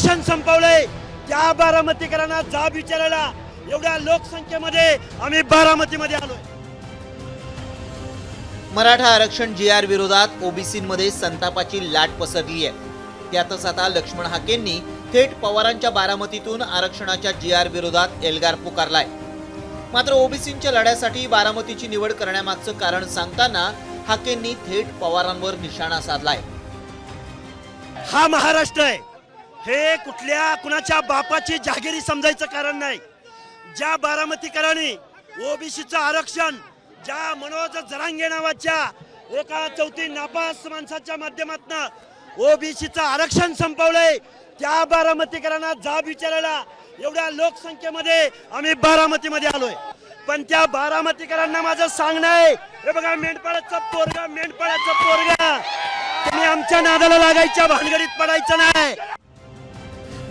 आरक्षण संपवलंय. त्या बारामतीकरांना जाब विचारायला एवढ्या लोकसंख्येमध्ये आम्ही बारामतीमध्ये आलोय. मराठा आरक्षण जी आर विरोधात ओबीसीमध्ये संतापाची लाट पसरली आहे. त्यातच आता लक्ष्मण हाकेंनी थेट पवारांच्या बारामतीतून आरक्षणाच्या जी आर विरोधात एल्गार पुकारलाय. मात्र ओबीसींच्या लढ्यासाठी बारामतीची निवड करण्यामागचं कारण सांगताना हाकेंनी थेट पवारांवर निशाणा साधलाय. हा महाराष्ट्र आहे. हे कुठल्या कुणाच्या बापाची जागिरी समजायचं कारण नाही. ज्या बारामतीकरांनी ओबीसीचं आरक्षण ज्या मनोज जरांगे नावाच्या एका चौथी नापास माणसाच्या माध्यमातून ओबीसीचं आरक्षण संपवलंय त्या बारामतीकरांना जाब विचारायला एवढ्या लोकसंख्येमध्ये आम्ही बारामतीमध्ये आलोय. पण त्या बारामतीकरांना माझं सांगणं आहे हे बघा मेंढपाळाचं पोरगा मेंढपाळाचं पोरगा. तुम्ही आमच्या नादाला लागायच्या भानगडीत पडायचं नाही.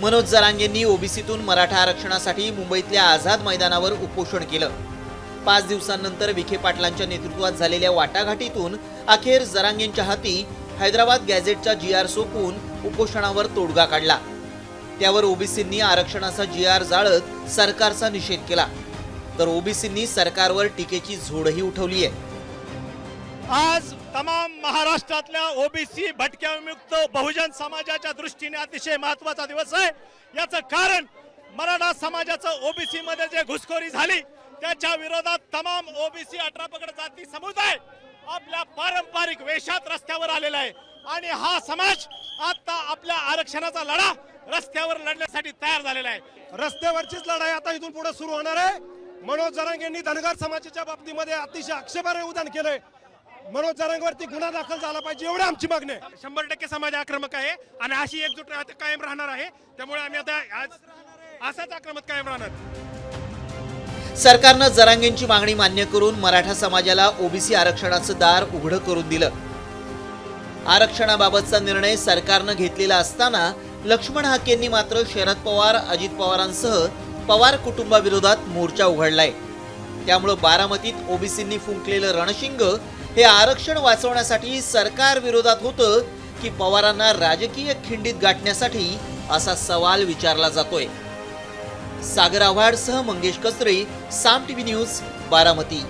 मनोज जरांगेंनी ओबीसीतून मराठा आरक्षणासाठी मुंबईतल्या आझाद मैदानावर उपोषण केलं. पाच दिवसांनंतर विखे पाटलांच्या नेतृत्वात झालेल्या वाटाघाटीतून अखेर जरांगेंच्या हाती हैदराबाद गॅझेटचा जी आर सोपून उपोषणावर तोडगा काढला. त्यावर ओबीसींनी आरक्षणाचा जी आर जाळत सरकारचा निषेध केला. तर ओबीसींनी सरकारवर टीकेची झोडही उठवली आहे आज तमाम महाराष्ट्रातल्या ओबीसी भटक्या विमुक्त बहुजन समाजाच्या दृष्टीने अतिशय महत्त्वाचा दिवस आहे. याचं कारण मराठा समाजाचं ओबीसी मध्ये जे घुसखोरी झाली त्याच्या विरोधात तमाम ओबीसी अठरा पकड जाती समुदाय आपल्या पारंपरिक वेशात रस्त्यावर आलेला आहे. आणि हा समाज आता आपल्या आरक्षणाचा लढा रस्त्यावर लढण्यासाठी तयार झालेला आहे. रस्त्यावरचीच लढाई आता इथून पुढे सुरू होणार आहे. मनोज जरांग यांनी धनगर समाजाच्या बाबतीमध्ये अतिशय आक्षेपार्ह उदाहरण केलंय. मनोज जरांगवरती गुन्हा दाखल झाला पाहिजे एवढी आमची मागणी आहे. शंभर टक्के समाज आक्रमक आहे आणि अशी एकजूट आता कायम राहणार आहे. त्यामुळे आम्ही आता आज असाच आक्रमक कायम राहणार. सरकारनं जरांगेंची मागणी मान्य करून मराठा समाजाला ओबीसी आरक्षणाचं दार उघडं करून दिलं. आरक्षणाबाबतचा निर्णय सरकारनं घेतलेला असताना लक्ष्मण हाकेंनी मात्र शरद पवार अजित पवारांसह पवार कुटुंबाविरोधात मोर्चा उघडलाय. त्यामुळं बारामतीत ओबीसींनी फुंकलेलं रणशिंग हे आरक्षण वाचवण्यासाठी सरकार विरोधात होतं की पवारांना राजकीय खिंडीत गाठण्यासाठी असा सवाल विचारला जातोय. सागर आव्हाडसह मंगेश कसरे साम टीव्ही न्यूज बारामती.